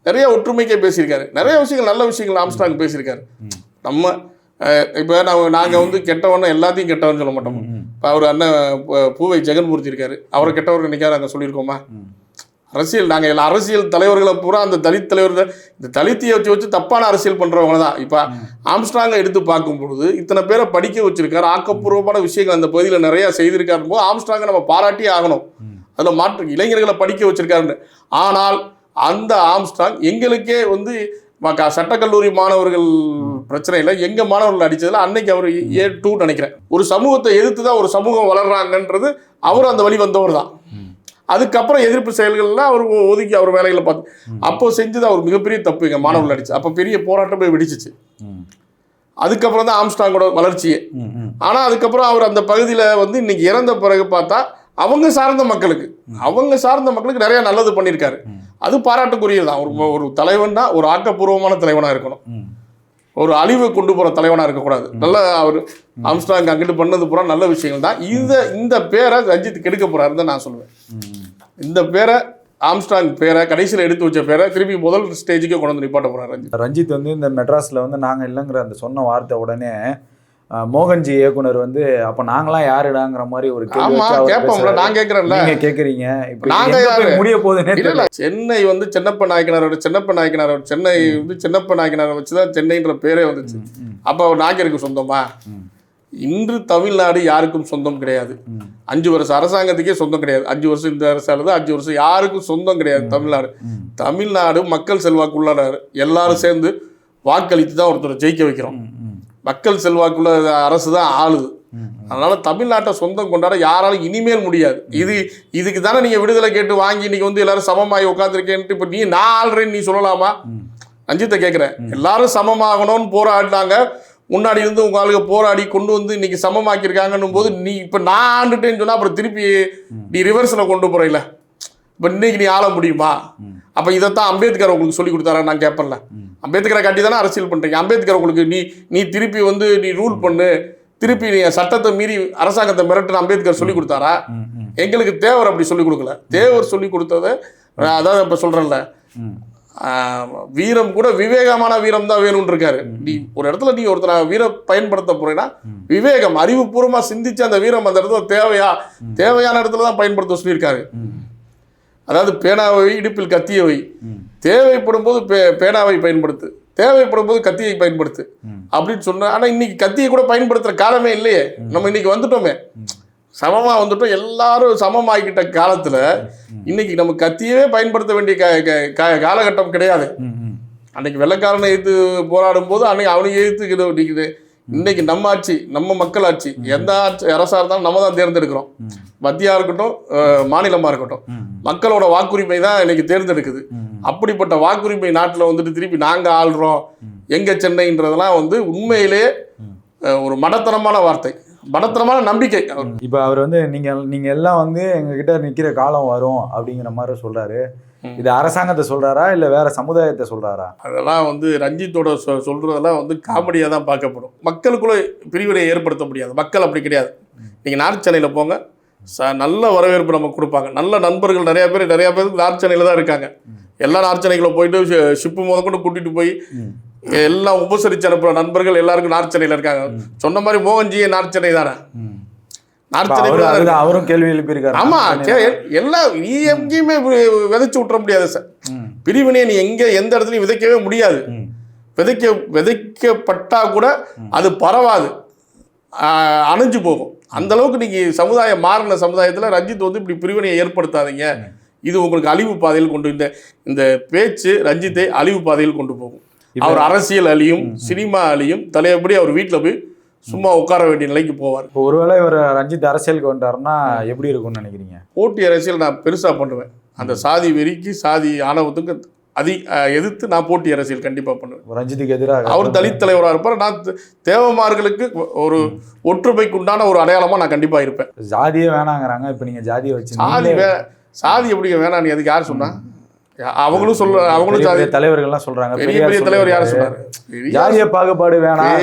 நிறைய ஒற்றுமைக்கே பேசியிருக்காரு. நிறைய விஷயங்கள் நல்ல விஷயங்கள் ஆம்ஸ்டாங் பேசியிருக்காரு. நம்ம இப்போ நான் நாங்கள் வந்து கெட்டவன எல்லாத்தையும் கெட்டவன் சொல்ல மாட்டோம். இப்போ அவர் அண்ணன் பூவை ஜெகன்மூர்த்தி இருக்காரு அவரை கெட்டவர் என்னைக்காவது நாங்கள் சொல்லியிருக்கோமா. அரசியல் நாங்கள் எல்லா அரசியல் தலைவர்களை பூரா அந்த தலித் தலைவர்கள் இந்த தலித்தியை வச்சு வச்சு தப்பான அரசியல் பண்ணுறவங்க தான். இப்போ ஆம்ஸ்டாங்கை எடுத்து பார்க்கும் பொழுது இத்தனை பேரை படிக்க வச்சிருக்காரு. ஆக்கப்பூர்வமான விஷயங்கள் அந்த பகுதியில் நிறைய செய்திருக்காரு போது ஆம்ஸ்டாங்கை நம்ம பாராட்டியே ஆகணும். அதில் மாற்று இளைஞர்களை படிக்க வச்சிருக்காருன்னு. ஆனால் அந்த ஆம்ஸ்டாங் எங்களுக்கே வந்து சட்டக்கல்லூரி மாணவர்கள் பிரச்சனையில் எங்கள் மாணவர்கள் அடித்ததில் அன்னைக்கு அவர் ஏ டூ நினைக்கிறேன். ஒரு சமூகத்தை எதிர்த்து தான் ஒரு சமூகம் வளர்றாங்கன்றது அவர் அந்த வழி வந்தவர் தான். அதுக்கப்புறம் எதிர்ப்பு செயல்கள்லாம் அவர் ஒதுக்கி அவர் வேலைகளை பார்த்து அப்போ செஞ்சது அவர் மிகப்பெரிய தப்பு எங்கள் மாணவர்கள் அடிச்சு. அப்போ பெரிய போராட்டம் போய் வெடிச்சிச்சு. அதுக்கப்புறம் தான் ஆம்ஸ்டாங்கோட வளர்ச்சியே. ஆனால் அதுக்கப்புறம் அவர் அந்த பகுதியில் வந்து இன்னைக்கு இறந்த பிறகு பார்த்தா அவங்க சார்ந்த மக்களுக்கு. அவங்க சார்ந்த மக்களுக்கு நிறைய நல்லது பண்ணியிருக்காரு. அது பாராட்டுக்குரியது தான் ஒரு ஒரு தலைவன்னா ஒரு ஆக்கப்பூர்வமான தலைவனாக இருக்கணும். ஒரு அழிவை கொண்டு போகிற தலைவனாக இருக்கக்கூடாது. நல்ல அவர் ஆம்ஸ்டாங் அங்கிட்டு பண்ணது பூரா நல்ல விஷயங்கள் தான் இந்த இந்த பேரை ரஞ்சித் கெடுக்க போறாருன்னு தான் நான் சொல்லுவேன். இந்த பேரை ஆம்ஸ்டாங் பேரை கடைசியில் எடுத்து வச்ச பேரை திருப்பி முதல் ஸ்டேஜுக்கே கொண்டு வந்து நிப்பாட்ட போறாரு ரஞ்சித். ரஞ்சித் வந்து இந்த மெட்ராஸ்ல வந்து நாங்க இல்லைங்கிற அந்த சொன்ன வார்த்தை உடனே மோகன்ஜி இயக்குனர் வந்து அப்ப நாங்களாம் யாருடாங்கிற மாதிரி ஒரு கேட்போம்ல. நான் கேட்கறேன்ல. நீங்க கேக்குறீங்க இப்ப நாங்க? முடிய இல்ல சென்னை வந்து சென்னப்ப நாயக்கனாரோட சென்னப்ப நாயக்கனாரோட சென்னை வந்து சென்னப்ப நாயக்கனாரை வச்சுதான் சென்னைன்ற பேரே வந்துச்சு. அப்ப அவர் நாயக்கருக்கு சொந்தமா? இன்று தமிழ்நாடு யாருக்கும் சொந்தம் கிடையாது. அஞ்சு வருஷம் அரசாங்கத்துக்கே சொந்தம் கிடையாது. அஞ்சு வருஷம் இந்த அரசானது அஞ்சு வருஷம் யாருக்கும் சொந்தம் கிடையாது தமிழ்நாடு. தமிழ்நாடு மக்கள் செல்வாக்குள்ள எல்லாரும் சேர்ந்து வாக்களித்து தான் ஒருத்தரை ஜெயிக்க வைக்கிறோம். மக்கள் செல்வாக்குள்ள அரசு தான் ஆளுது. அதனால தமிழ்நாட்டை சொந்தம் கொண்டாட யாராலும் இனிமேல் முடியாது. இது இதுக்கு தானே நீங்க விடுதலை கேட்டு வாங்கி இன்னைக்கு வந்து எல்லாரும் சமமாகி உட்காந்துருக்கேன்ட்டு இப்போ நீ நான் ஆள்றேன்னு நீ சொல்லலாமா? அஞ்சித்தை ரஞ்சித்தை கேட்குறேன் எல்லாரும் சமமாகணும்னு போராடினாங்க. முன்னாடி இருந்து உங்களுக்கு ஆளுங்க போராடி கொண்டு வந்து இன்னைக்கு சமமாக்கியிருக்காங்கன்னும் போது நீ இப்போ நான் ஆண்டுட்டேன்னு சொன்னா அப்புறம் திருப்பி நீ ரிவர்ஸில் கொண்டு போறீல இப்போ இன்னைக்கு நீ ஆள முடியுமா. அப்போ இதைத்தான் அம்பேத்கர் உங்களுக்கு சொல்லி கொடுத்தாரா? நான் கேட்பேன்ல. அம்பேத்கரை காட்டி தானே அரசியல் பண்ணுறீங்க அம்பேத்கர் உங்களுக்கு நீ நீ திருப்பி வந்து நீ ரூல் பண்ணு. திருப்பி நீ சட்டத்தை மீறி அரசாங்கத்தை மிரட்டுன்னு அம்பேத்கர் சொல்லி கொடுத்தாரா? எங்களுக்கு தேவர் அப்படி சொல்லி கொடுக்கல. தேவர் சொல்லி கொடுத்தது அதான் இப்போ சொல்கிறேன்ல. வீரம் கூட விவேகமான வீரம் தான் வேணும்னு இருக்காரு. நீ ஒரு இடத்துல நீ ஒருத்தர வீர பயன்படுத்த போறேன்னா விவேகம் அறிவுபூர்வமா சிந்திச்சு அந்த வீரம் அந்த இடத்துல தேவையா? தேவையான இடத்துல தான் பயன்படுத்த சொல்லியிருக்காரு. அதாவது பேனாவை இடுப்பில் கத்தியை வை. தேவைப்படும் போது பே பேனாவை பயன்படுத்து. தேவைப்படும் போது கத்தியை பயன்படுத்து. அப்படின்னு சொன்னா ஆனா இன்னைக்கு கத்தியை கூட பயன்படுத்துற காலமே இல்லையே. நம்ம இன்னைக்கு வந்துட்டோமே. சமமா வந்துட்டோம். எல்லாரும் சமமாக்கிட்ட காலத்துல இன்னைக்கு நம்ம கத்தியவே பயன்படுத்த வேண்டிய காலகட்டம் கிடையாது. அன்னைக்கு வெள்ளைக்காரனை எதிர்த்து போராடும் போது அன்னைக்கு அவனுக்கு எதிர்த்து நிற்குது இன்னைக்கு நம்ம ஆட்சி நம்ம மக்கள் ஆட்சி எந்த ஆட்சி அரசா இருந்தாலும் நம்ம தான் தேர்ந்தெடுக்கிறோம். மத்தியா இருக்கட்டும் மாநிலமா இருக்கட்டும். மக்களோட வாக்குரிமை தான் இன்னைக்கு தேர்ந்தெடுக்குது. அப்படிப்பட்ட வாக்குரிமை நாட்டில் வந்துட்டு திருப்பி நாங்கள் ஆள்றோம். எங்க சென்னைன்றதெல்லாம் வந்து உண்மையிலேயே ஒரு மடத்தனமான வார்த்தை. மடத்தனமான நம்பிக்கை இப்ப அவர் வந்து நீங்க நீங்க எல்லாம் வந்து எங்க கிட்ட நிக்கிற காலம் வரும் அப்படிங்கிற மாதிரி சொல்றாரு. ம். இது அரசாங்கத்தை சொல்றாரா இல்ல வேற சமுதாயத்தை சொல்றாரா? அதெல்லாம் வந்து ரஞ்சித்தோட சொல்றதெல்லாம் வந்து காமெடியாக தான் பார்க்கப்படும். மக்களுக்குள்ள பிரிவினை ஏற்படுத்த முடியாது. மக்கள் அப்படி கிடையாது. நீங்கள் நார்ச்சனையில் போங்க. ச நல்ல வரவேற்பு நமக்கு கொடுப்பாங்க. நல்ல நண்பர்கள் நிறைய பேர் நிறைய பேருக்கு நார்ச்சனையில் தான் இருக்காங்க. எல்லா நார்ச்சனைகளை போயிட்டு ஷி- ஷிப்பு முத கொண்டு கூட்டிட்டு போய் எல்லாம் உபசரிச்சு அனுப்புகிற நண்பர்கள் எல்லாருக்கும் நார்ச்சனையில் இருக்காங்க. சொன்ன மாதிரி மோகன்ஜியே நார்ச்சனை தானே இப்ப நார்ச்சனை அவரு அதுதான் அவரும் கேள்வி எழுப்பியிருக்காரு. ஆமா எல்லா நீ எங்கேயுமே விதைச்சு விட்டுற முடியாது சார். பிரிவினையை நீ எங்க எந்த இடத்துலையும் விதைக்கவே முடியாது. விதைக்க விதைக்கப்பட்டா கூட அது பரவாது. அணைஞ்சு போகும். அந்த அளவுக்கு நீங்க சமுதாயம் மாறின சமுதாயத்துல ரஞ்சித் வந்து இப்படி பிரிவினையை ஏற்படுத்தாதீங்க. இது உங்களுக்கு அழிவு பாதையில் கொண்டு இந்த இந்த பேச்சு ரஞ்சித்தை அழிவு பாதையில் கொண்டு போகும். அவர் அரசியல் அழியும் சினிமா அழியும் தலையபடி அவர் வீட்டில் போய் சும்மா உட்கார வேண்டிய நிலைக்கு போவார். இப்போ ஒருவேளை இவர் ரஞ்சித் அரசியலுக்கு வந்துட்டாருன்னா எப்படி இருக்கும்னு நினைக்கிறீங்க? போட்டி அரசியல் நான் பெருசா பண்ணுவேன். அந்த சாதி வெறிக்கு சாதி ஆணவத்துக்கு அதி எதிர்த்து நான் போட்டி அரசியல் கண்டிப்பா பண்ணுவேன். ரஞ்சித்துக்கு எதிராக அவர் தலித் தலைவராக இருப்பார். நான் தேவமார்களுக்கு ஒரு ஒற்றுமைக்கு உண்டான ஒரு அடையாளமா நான் கண்டிப்பா இருப்பேன். ஜாதியே வேணாங்கிறாங்க. இப்ப நீங்க ஜாதியை வச்சு சாதி நீங்களே வே சாதி எப்படி வேணாம் நீ அதுக்கு யார் சொன்னா? யா- அவங்களும் சொல்ல அவங்களும் பெரிய தலைவர்கள்லாம் சொல்றாங்க. பெரிய பெரிய தலைவர் யார் சொல்றாரு. ஜாதிய பாகுபாடு வேணாம்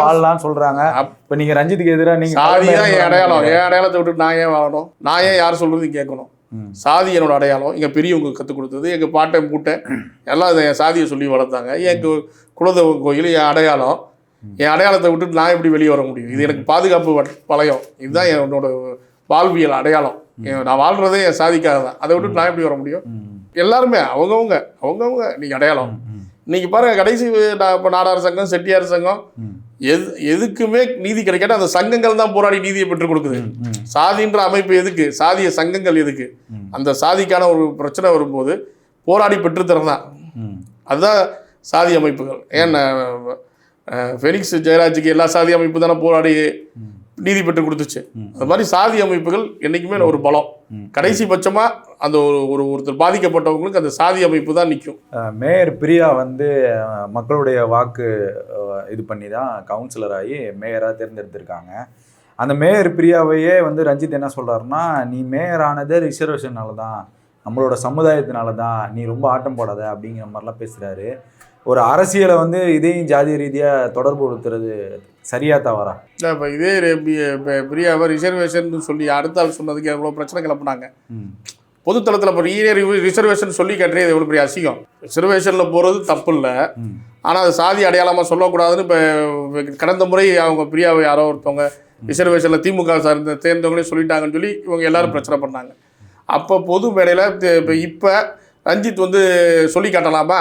வாழலாம்னு சொல்றாங்க. இப்ப நீங்க ரஞ்சித்துக்கு எதிராக நீங்க சாதி தான் என் அடையாளம். என் அடையாளத்தை விட்டு நான் ஏன் வாழணும்? நான் ஏன் யார் சொல்றது கேட்கணும். சாதி என்னோட அடையாளம். எங்க பெரியவங்க கற்றுக் கொடுத்தது எங்க பாட்டன் பூட்டன் எல்லாம் என் சாதியை சொல்லி வளர்த்தாங்க. என் கு- குலதெய்வ கோயில் என் அடையாளம். என் அடையாளத்தை விட்டு நான் எப்படி வெளியே வர முடியும்? இது எனக்கு பாதுகாப்பு வளையம் இதுதான் என்னோட வாழ்வியல் அடையாளம். நான் வாழ்றதே என் சாதிக்காக தான். அதை விட்டு நான் எப்படி வர முடியும். எல்லாருமே அவங்கவுங்க அவங்கவுங்க நீங்க அடையாளம். இன்னைக்கு பாருங்க கடைசி இப்போ நாடார் சங்கம் செட்டியார் சங்கம். எது எதுக்குமே நீதி கிடைக்காத அந்த சங்கங்கள் தான் போராடி நீதியை பெற்றுக் கொடுக்குது. சாதின்ற அமைப்பு எதுக்கு சாதிய சங்கங்கள் எதுக்கு. அந்த சாதிக்கான ஒரு பிரச்சனை வரும்போது போராடி பெற்றுத்தரதான் ம். அதுதான் சாதி அமைப்புகள் ஏன் ஃபெனிக்ஸ் ஜெயராஜுக்கு எல்லா சாதி அமைப்பு தானே போராடி நீதி பெற்று கொடுத்துச்சு. அது மாதிரி சாதி அமைப்புகள் என்றைக்குமே ஒரு பலம். கடைசி பட்சமா அந்த ஒரு ஒரு ஒருத்தர் பாதிக்கப்பட்டவங்களுக்கு அந்த சாதி அமைப்பு தான் நிற்கும் மேயர் பிரியா வந்து மக்களுடைய வாக்கு இது பண்ணி தான் கவுன்சிலர் ஆகி மேயராக தேர்ந்தெடுத்திருக்காங்க. அந்த மேயர் பிரியாவையே வந்து ரஞ்சித் என்ன சொல்றாருன்னா நீ மேயர் ஆனதே ரிசர்வேஷனால தான் நம்மளோட சமுதாயத்தினால தான் நீ ரொம்ப ஆட்டம் போடாத அப்படிங்கிற மாதிரிலாம் பேசுறாரு. ஒரு அரசியலை வந்து இதையும் ஜாதி ரீதியாக தொடர்பு கொடுத்துறது சரியா தவறா இப்போ இதே பிரியாவை ரிசர்வேஷன் சொல்லி அடுத்த ஆள் சொன்னதுக்கு எவ்வளோ பிரச்சனை கிளப்புனாங்க. பொதுத்தளத்தில் இப்போ ரிசர்வேஷன் சொல்லி கட்டுறது எவ்வளோ பெரிய அசிங்கம். ரிசர்வேஷனில் போகிறது தப்பு இல்லை. ஆனால் அது சாதி அடையாளமாக சொல்லக்கூடாதுன்னு இப்போ கடந்த முறை அவங்க பிரியாவை யாரோ ஒருத்தவங்க ரிசர்வேஷனில் திமுக சார்ந்த தேர்ந்தவங்களே சொல்லிட்டாங்கன்னு சொல்லி இவங்க எல்லாரும் பிரச்சனை பண்ணாங்க. அப்போ பொது மேடையில் இப்போ இப்போ ரஞ்சித் வந்து சொல்லி காட்டலாமா.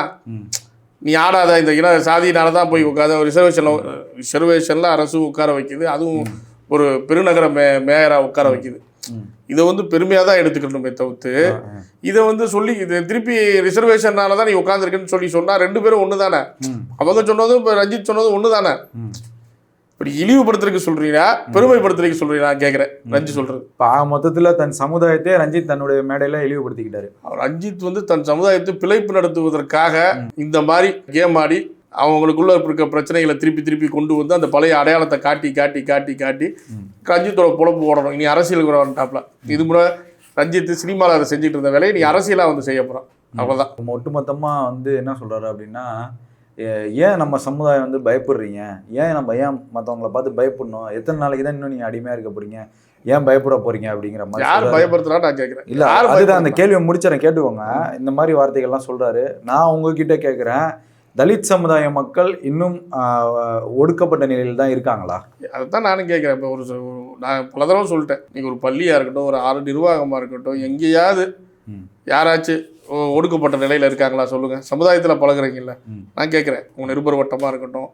நீ ஆடாத இந்த இன சாதியினால தான் போய் உட்காத ரிசர்வேஷனில் ரிசர்வேஷனில் அரசு உட்கார வைக்குது அதுவும் ஒரு பெருநகர மே மேயராக உட்கார வைக்குது. இதை வந்து பெருமையாக தான் எடுத்துக்கணுமே தவிர்த்து இதை வந்து சொல்லி இது திருப்பி ரிசர்வேஷனால தான் நீ உட்காந்துருக்குன்னு சொல்லி சொன்னால் ரெண்டு பேரும் ஒன்று தானே. அவங்க சொன்னதும் இப்போ ரஞ்சித் சொன்னதும் ஒன்று தானே. இப்படி இழிவுபடுத்துறதுக்கு சொல்றீங்களா? பெருமைப்படுத்துறதுக்கு சொல்றீங்களா? கேட்குறேன் ரஞ்சித் சொல்றது. மொத்தத்தில் தன் சமுதாயத்தை ரஞ்சித் தன்னுடைய மேடையில் இழிவுபடுத்திக்கிட்டாரு. அவர் ரஞ்சித் வந்து தன் சமுதாயத்தை பிழைப்பு நடத்துவதற்காக இந்த மாதிரி கேம் ஆடி அவங்களுக்குள்ள இருக்க பிரச்சனைகளை திருப்பி திருப்பி கொண்டு வந்து அந்த பழைய அடையாளத்தை காட்டி காட்டி காட்டி காட்டி ரஞ்சித்தோட பொழப்பு ஓடணும். இனி அரசியலுக்கு வரட்டாப்ல இது முறை ரஞ்சித் சினிமாவில் அதை செஞ்சுட்டு இருந்த வேலையை நீ அரசியலாக வந்து செய்ய போகிறான் அவ்வளோதான் நம்ம ஒட்டுமொத்தமாக வந்து என்ன சொல்கிறாரு அப்படின்னா ஏன் நம்ம சமுதாயம் வந்து பயப்படுறீங்க? ஏன் நம்ம ஏன் மற்றவங்கள பார்த்து பயப்படணும்? எத்தனை நாளைக்கு தான் இன்னும் நீங்கள் அடிமையாக இருக்க போறீங்க? ஏன் பயப்பட போறீங்க அப்படிங்கிற மாதிரி யார். பயப்படுத்துறா நான் கேட்குறேன் இல்ல அதுதான் அந்த கேள்வியை முடிச்சிடறேன் கேட்டுக்கோங்க. இந்த மாதிரி வார்த்தைகள்லாம் சொல்றாரு. நான் உங்ககிட்ட கேட்குறேன் தலித் சமுதாய மக்கள் இன்னும் ஒடுக்கப்பட்ட நிலையில் தான் இருக்காங்களா? அதைத்தான் நானும் கேட்குறேன் இப்போ ஒரு நான் பல தடவை சொல்லிட்டேன். நீங்கள் ஒரு பள்ளியாக இருக்கட்டும் ஒரு ஆறு நிர்வாகமாக இருக்கட்டும் எங்கேயாவது. யாராச்சும் ஒடுக்கப்பட்ட நிலையில் இருக்காங்களா சொல்லுங்கள் சமுதாயத்தில் பழகுறீங்கல்ல. நான் கேட்குறேன் உங்கள் நிருபர் வட்டமாக இருக்கட்டும்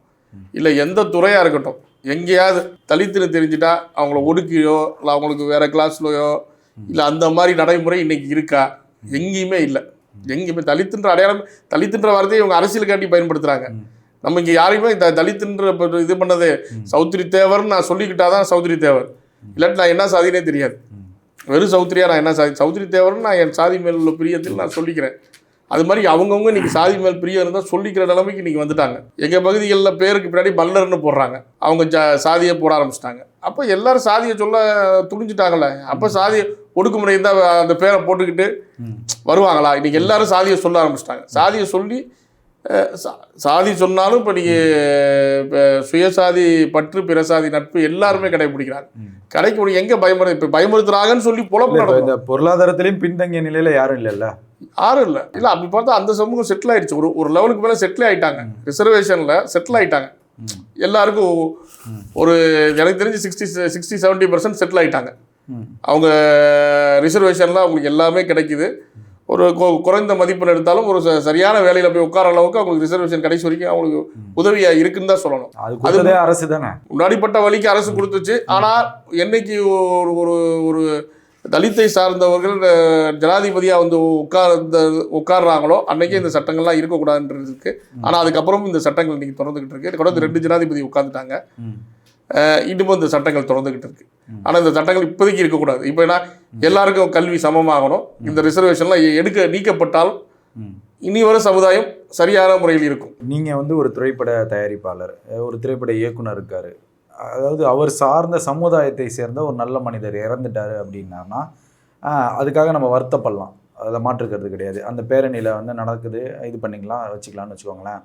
இல்லை எந்த துறையாக இருக்கட்டும். எங்கேயாவது தலித்துன்னு தெரிஞ்சுட்டா அவங்கள ஒடுக்கியோ இல்லை அவங்களுக்கு வேற கிளாஸ்லையோ இல்லை அந்த மாதிரி நடைமுறை இன்னைக்கு இருக்கா? எங்கேயுமே இல்லை. எங்கேயுமே தலித்துன்ற அடையாளம் தலித்துன்ற வார்த்தையை இவங்க அரசியலுக்காண்டி பயன்படுத்துகிறாங்க நம்ம இங்கே யாரையுமே இந்த தலித்துன்ற இது பண்ணது சௌத்ரி தேவர்னு நான் சொல்லிக்கிட்டாதான் சௌத்ரி தேவர். இல்லாட்டி நான் என்ன சாதினே தெரியாது. வெறும் சௌத்ரியா நான் என்ன சாதி சௌத்ரி தேவர்னு நான் என் சாதி மேல் உள்ள பிரியத்தில் நான் சொல்லிக்கிறேன். அது மாதிரி அவங்கவுங்க இன்னைக்கு சாதி மேல் பிரியம் இருந்தால் சொல்லிக்கிற நிலைமைக்கு இன்னைக்கு வந்துட்டாங்க. எங்கள் பகுதிகளில் பேருக்கு பின்னாடி மல்லர்னு போடுறாங்க. அவங்க ஜா சாதியை போட ஆரம்பிச்சிட்டாங்க. அப்போ எல்லாரும் சாதியை சொல்ல துணிஞ்சிட்டாங்கல்ல. அப்போ சாதியை ஒடுக்குமுறை தான் அந்த பேரை போட்டுக்கிட்டு வருவாங்களா? இன்னைக்கு எல்லாரும் சாதியை சொல்ல ஆரம்பிச்சிட்டாங்க. சாதியை சொல்லி சாதி சொன்னாலும் இப்போ நீங்கள் சுயசாதி பற்று பிறசாதி நட்பு எல்லாருமே கடைபிடிக்கிறாங்க. கடைபிடி எங்கே பயமுறு இப்போ பயமுறுத்துறாங்கன்னு சொல்லி புலப்பு இல்ல, இப்ப நடக்கும். இந்த பொருளாதாரத்திலையும் பின்தங்கிய நிலையில யாரும் இல்லைல்ல? யாரும் இல்லை. இல்லை அப்படி பார்த்தா அந்த சமூகம் செட்டில் ஆயிடுச்சு. ஒரு ஒரு லெவலுக்கு மேலே செட்டில் ஆயிட்டாங்க. ரிசர்வேஷனில் செட்டில் ஆயிட்டாங்க. எல்லாருக்கும் ஒரு எனக்கு தெரிஞ்சு sixty sixty seventy percent settle ஆயிட்டாங்க. அவங்க ரிசர்வேஷனில் அவங்களுக்கு எல்லாமே கிடைக்குது. ஒரு குறைந்த மதிப்பெண் எடுத்தாலும் ஒரு சரியான வேலையில் போய் உட்கார அளவுக்கு அவங்களுக்கு ரிசர்வேஷன் கடைசி வரைக்கும் அவங்களுக்கு உதவியாக இருக்குன்னு தான் சொல்லணும். அது அரசு தானே? முன்னாடிப்பட்ட வழிக்கு அரசு கொடுத்துச்சு. ஆனால் என்னைக்கு ஒரு ஒரு ஒரு தலித்தை சார்ந்தவர்கள் அஹ், ஜனாதிபதியா வந்து உட்கார்ந்த உட்கார்றாங்களோ அன்னைக்கே இந்த சட்டங்கள்லாம் இருக்கக்கூடாதுன்றது இருக்கு. ஆனால் அதுக்கப்புறம் இந்த சட்டங்கள் இன்னைக்கு தொடர்ந்துகிட்டு இருக்கு. தொடர்ந்து ரெண்டு ஜனாதிபதி உட்காந்துட்டாங்க ம். இன்னமும் இந்த சட்டங்கள் தொடர்ந்துகிட்டு இருக்கு. ஆனால் இந்த சட்டங்கள் இப்போதைக்கு இருக்கக்கூடாது. இப்போ என்ன எல்லாருக்கும் கல்வி சமமாகணும். இந்த ரிசர்வேஷன்லாம் எடுக்க நீக்கப்பட்டால். இனி வர சமுதாயம் சரியான முறையில் இருக்கும். நீங்க வந்து ஒரு திரைப்பட தயாரிப்பாளர் ஒரு திரைப்பட இயக்குனர் இருக்காரு. அதாவது அவர் சார்ந்த சமுதாயத்தை சேர்ந்த ஒரு நல்ல மனிதர் இறந்துட்டாரு அப்படின்னானா ஆஹ் அதுக்காக நம்ம வருத்தப்படலாம். அதை மாற்றுக்கிறது கிடையாது. அந்த பேரணியில் வந்து நடக்குது. இது பண்ணிக்கலாம் வச்சுக்கலாம்னு வச்சுக்கோங்களேன்.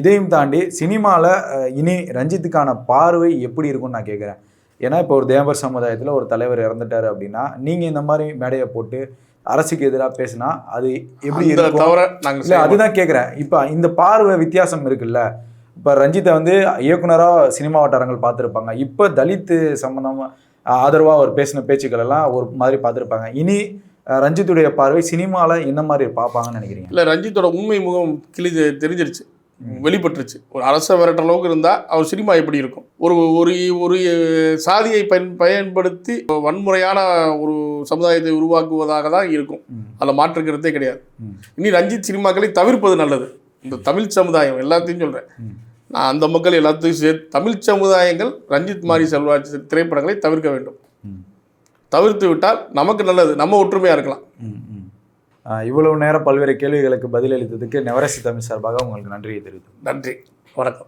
இதையும் தாண்டி சினிமாவில் இனி ரஞ்சித்துக்கான பார்வை எப்படி இருக்கும்னு நான் கேட்குறேன். ஏன்னா இப்போ ஒரு தேவர் சமுதாயத்தில் ஒரு தலைவர் இறந்துட்டாரு அப்படின்னா நீங்கள் இந்த மாதிரி மேடையை போட்டு அரசுக்கு எதிராக பேசினா அது எப்படி தவிர இல்லை அதுதான் கேட்குறேன். இப்போ இந்த பார்வை வித்தியாசம் இருக்குல்ல? இப்போ ரஞ்சித்தை வந்து இயக்குனராக சினிமா வட்டாரங்கள் பார்த்துருப்பாங்க. இப்போ தலித்து சம்மந்தமாக ஆதரவாக அவர் பேசின பேச்சுக்கள் எல்லாம் ஒரு மாதிரி பார்த்துருப்பாங்க. இனி ரஞ்சித்துடைய பார்வை சினிமாவில் என்ன மாதிரி பார்ப்பாங்கன்னு நினைக்கிறீங்க? இல்லை ரஞ்சித்தோட உண்மை முகம் கிளி தெரிஞ்சிருச்சு. வெளிப்பட்டுருச்சு. ஒரு அரச விரட்டுற அளவுக்கு இருந்தால் அவர் சினிமா எப்படி இருக்கும்? ஒரு ஒரு ஒரு சாதியை பயன் பயன்படுத்தி வன்முறையான ஒரு சமுதாயத்தை உருவாக்குவதாக தான் இருக்கும். அதில் மாற்றுக்கிறதே கிடையாது. இனி ரஞ்சித் சினிமாக்களை தவிர்ப்பது நல்லது. இந்த தமிழ் சமுதாயம் எல்லாத்தையும் சொல்கிறேன். நான் அந்த மக்கள் எல்லாத்தையும் சேர்த்து தமிழ் சமுதாயங்கள் ரஞ்சித் மாதிரி செல்வாட்சி திரைப்படங்களை தவிர்க்க வேண்டும். தவிர்த்து விட்டால் நமக்கு நல்லது நம்ம ஒற்றுமையாக இருக்கலாம். இவ்வளவு நேரம் பல்வேறு கேள்விகளுக்கு பதிலளித்ததுக்கு நவரசி தமிழ் சார்பாக உங்களுக்கு நன்றியை தெரிவித்துக் நன்றி. வணக்கம்.